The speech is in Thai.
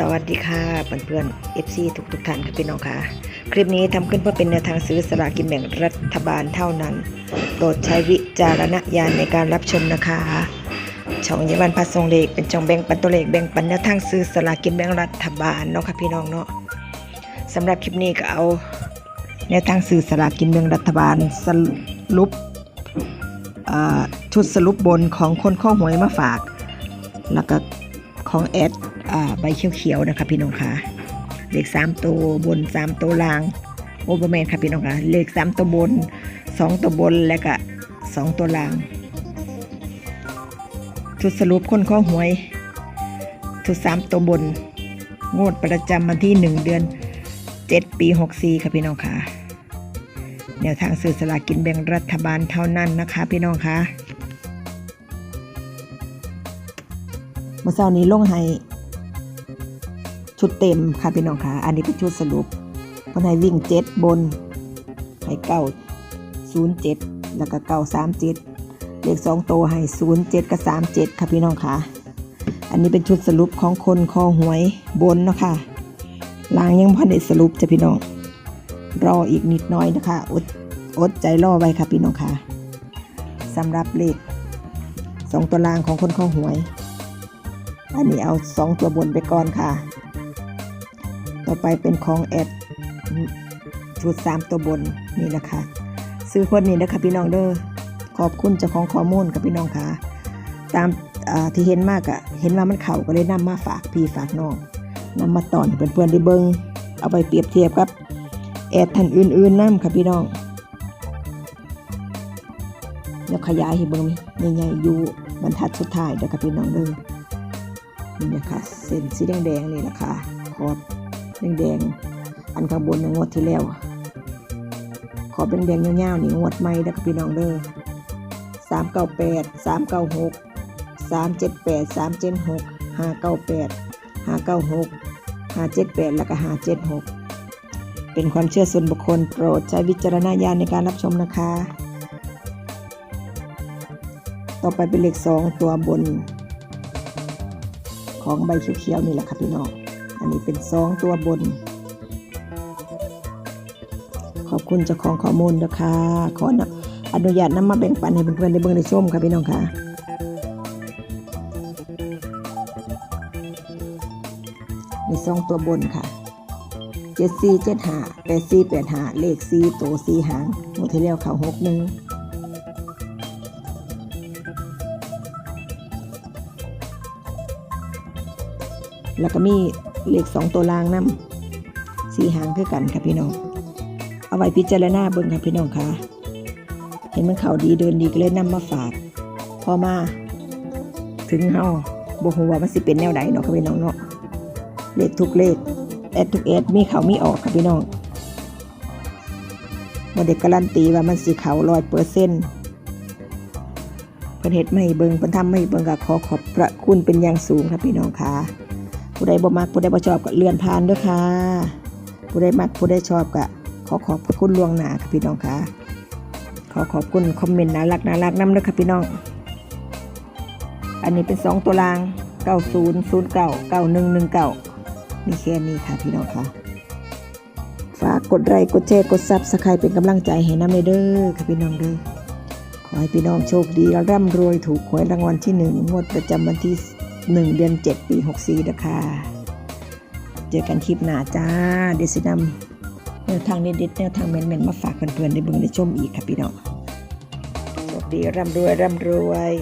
สวัสดีค่ะเพื่อนๆ FC ทุกทุกท่านค่ะพี่น้องค่ะ คลิปนี้ทำขึ้นเพื่อเป็นแนวทางซื้อสลากกินแบ่งรัฐบาลเท่านั้น โปรดใช้วิจารณญาณในการรับชมนะคะ ช่องเยวันพัสทรงเลขเป็นช่องแบ่งปันตัวเลขแบ่งปันแนวทางซื้อสลากกินแบ่งรัฐบาลเนาะค่ะพี่น้องเนาะสำหรับคลิปนี้ก็เอาแนวทางซื้อสลากกินแบ่งรัฐบาลสรุปชุดสรุปบนของคนข้อหวยมาฝาก แล้วก็ของแอด ใบเขียวๆนะคะพี่น้องค่ะเลขสามตัวบนสามตัวล่างโอเบอร์แมนค่ะพี่น้องค่ะเลขสามตัวบนสองตัวบนและก็สองตัวล่างชุดสรุปคนข้อหวยชุดสามตัวบน งวดประจำวันที่หนึ่งเดือนเจ็ดปีหกสี่ค่ะพี่น้องค่ะแนวทางซื้อสลากกินแบ่งรัฐบาลเท่านั้นนะคะพี่น้องค่ะเมื่อเช้านี้ลงให้ ชุดเต็มค่ะพี่น้องค่ะ อันนี้เป็นชุดสรุปเพิ่นให้วิ่งเจ็ดบนให้เก้าศูนย์เจ็ดแล้วก็เก้าสามเจ็ดเลขสองตัวให้ศูนย์เจ็ดกับสามเจ็ดค่ะพี่น้องค่ะ อันนี้เป็นชุดสรุปของคนคอหวยบนเนาะคะลางยังพันได้สรุปจะพี่น้อง รออีกนิดน้อยนะคะอดอดใจรอไว้ค่ะพี่น้องค่ะสำหรับเลขสองตัวลางของคนคอหวย อันนี้เอาสองตัวบนไปก่อนค่ะ ต่อไปเป็นของแอดชุดสามตัวบนนี่แหละค่ะ ซื้อคนนี้นะคะพี่น้องเด้อขอบคุณเจ้าของข้อมูลกับพี่น้องค่ะตามที่เห็นมากอะเห็นว่ามันเข่าก็เลยนำมาฝากพี่ฝากน้องนำมาตอนเพื่อนๆได้เบิงเอาไปเปรียบเทียบกับ แอดท่านอื่นๆนํค่ะพี่น้องแล้วขยายให้เบิงใหญ่ๆอยู่บรรทัดสุดท้ายเด้อค่ะพี่น้องเด้อนี่นะคะเส้นสีแดงๆนี่แหละค่ะขอบ แดงๆ อันข้างบนในงวดที่แล้ว ขอบแดงๆยาวๆนี่งวดใหม่แล้วก็พี่น้องเด้อสามเก้าแปดสามเก้าหกสามเจ็ดแปดสามเจ็ดหกห้าเก้าแปดห้าเก้าหกห้าเจ็ดแปดแล้วก็ห้าเจ็ดหกเป็นความเชื่อส่วนบุคคลโปรดใช้วิจารณญาณในการรับชมนะคะ ต่อไปเป็นเลขสองตัวบน ของใบเขียวๆนี่แหละค่ะพี่น้อง อันนี้เป็นซองตัวบน ขอบคุณเจ้าของข้อมูลนะคะขอนะอนุญาตนำมาแบ่งปันให้เพื่อนๆได้เบิ่งได้ชมค่ะพี่น้องค่ะมีซองตัวบนค่ะเจ็ดสี่เจ็ดหาแปดสี่แปดหาเลขสี่ตัวสี่หางหมดที่แล้วเขาหกหนึ่งแล้วก็มี เลขสองตัวล่างน้ำสีหางคือกันค่ะพี่น้อง เอาไว้พิจารณาเบิ่งค่ะพี่น้องค่ะ เห็นมันเข่าดีเดินดีก็เลยนำมาฝาก พอมา ถึงเฮาบ่ฮู้ว่ามันสิเป็นแนวใดเนาะค่ะพี่น้องเนาะเลขทุกเลขแอดทุกแอดมีเขามีออกค่ะพี่น้องบ่ได้การันตีว่ามันสิเขาร้อยเปอร์เซ็นต์เพิ่นเฮ็ดไม่เบิงเพิ่นทำไม่เบิงก็ขอขอบพระคุณเป็นอย่างสูงค่ะพี่น้องค่ะ ผู้ใดบ่มักผู้ใดบ่ชอบก็เลื่อนผ่านด้วยค่ะ ผู้ใดมักผู้ใดชอบก็ขอขอบคุณล่วงหน้าค่ะพี่น้องค่ะ ขอขอบคุณคอมเมนต์น่ารักน่ารักน้ำเด้อค่ะพี่น้อง อันนี้เป็นสองตัวราง9009 9119มีแค่นี้ค่ะพี่น้องค่ะ ฝากกดไลค์กดแชร์กดซับสไครป์เป็นกำลังใจให้น้ำในเด้อค่ะพี่น้องเด้อขอให้พี่น้องโชคดีร่ำรวยถูกหวยรางวัลที่หนึ่งงวดประจำวันที่ หนึ่งเดือนเจ็ดปีหกสี่นะคะเจอกันคลิปหน้าจ้าเดซินัมแนวทางเด็ดๆแนวทางเมนๆมาฝากเพื่อนๆได้เบิ่งได้ชมอีกค่ะพี่น้องสวัสดีร่ำรวยร่ำรวย